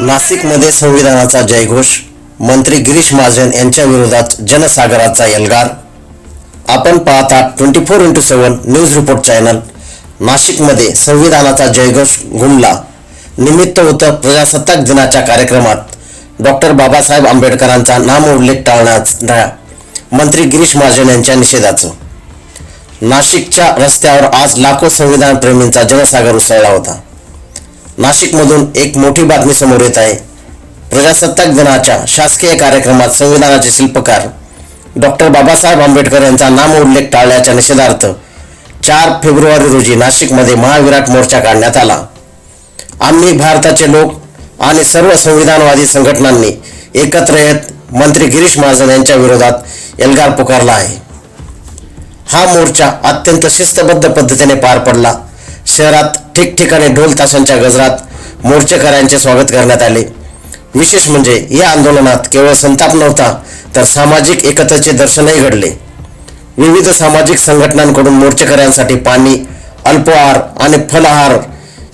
नाशिकमध्ये संविधानाचा जयघोष मंत्री गिरीश महाजन यांच्या विरोधात जनसागराचा एल्गार आपण पाहता twenty four into seven news report channel नाशिकमध्ये संविधानाचा जयघोष घुमला. निमित्त होतं प्रजासत्ताक दिनाच्या कार्यक्रमात. डॉक्टर बाबासाहेब आंबेडकरांचा नामोल्लेख टाळण्याचा मंत्री गिरीश महाजन यांच्या निषेधाचं. नाशिकच्या रस्त्यावर आज लाखो संविधान प्रेमींचा जनसागर उसळला होता. नाशिकमधून एक मोठी बातमी समोर येत आहे. प्रजासत्ताक दिनाच्या शासकीय कार्यक्रमात संविधानाचे शिल्पकार डॉक्टर बाबासाहेब आंबेडकर यांचा नामोल्लेख टाळण्याच्या निषेधार्थ चार फेब्रुवारी रोजी नाशिकमध्ये महाविराट मोर्चा काढण्यात आला. आम्ही भारताचे लोक आणि सर्व संविधानवादी संघटनांनी एकत्र येत मंत्री गिरीश महाजन यांच्या विरोधात एल्गार पुकारला आहे. हा मोर्चा अत्यंत शिस्तबद्ध पद्धतीने पार पडला. शहरात ठिकठिकाणी ढोल ताशांच्या गजरात मोर्चेकऱ्यांचे स्वागत करण्यात आले. विशेष म्हणजे या आंदोलनात केवळ संताप नव्हता तर सामाजिक एकतेचे दर्शनही घडले. विविध सामाजिक संघटनांकडून मोर्चेकऱ्यांसाठी पाणी अल्पहार आणि फलहार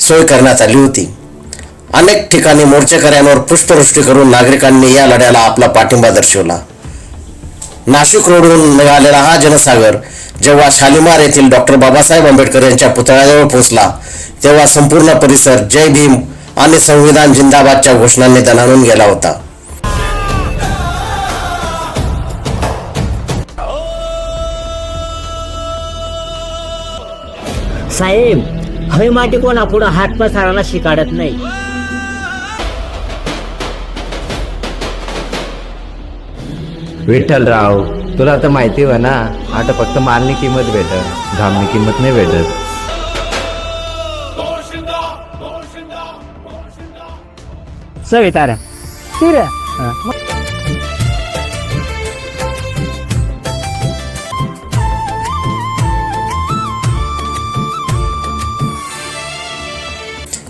सोय करण्यात आली होती. अनेक ठिकाणी मोर्चेकऱ्यांवर पुष्पवृष्टी करून नागरिकांनी या लढ्याला आपला पाठिंबा दर्शवला. नाशिक रोडवरून निघालेला हा जनसागर जेव्हा शालिमार येथील डॉक्टर बाबासाहेब आंबेडकर यांच्या पुतळ्याजवळ पोहोचला तेव्हा संपूर्ण परिसर जय भीम आणि संविधान जिंदाबादच्या घोषणांनी दणाणून गेला होता. साहेब हय माटी कोणा पुढं हात पसारायला शिकाडत नाही. विठ्ठलराव तुला तर माहिती आहे ना आता फक्त मालनी किंमत भेटत घामनी किंमत नाही भेटत. सवितारा तिरा.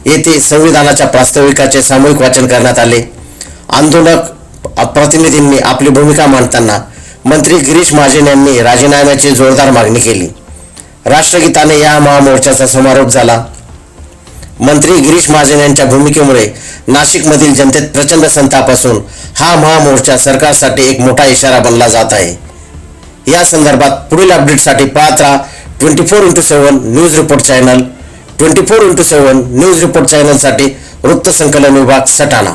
येथे संविधानाच्या प्रास्ताविकाचे सामूहिक वाचन करण्यात आले. आंदोलक प्रतिनिधींनी आपली भूमिका मांडताना मंत्री गिरीश महाजन यांनी राजीनाम्याची जोरदार मागणी केली. राष्ट्रगीताने या महामोर्चाचा समारोप झाला. मंत्री गिरीश महाजन यांच्या भूमिकेमुळे नाशिकमधील जनतेत प्रचंड संताप असून हा महामोर्चा सरकारसाठी एक मोठा इशारा बनला जात आहे. या संदर्भात पुढील अपडेटसाठी पाहत राहा twenty four into seven news report channel. Twenty four into seven news report चॅनलसाठी वृत्तसंकलन विभाग सटाणा.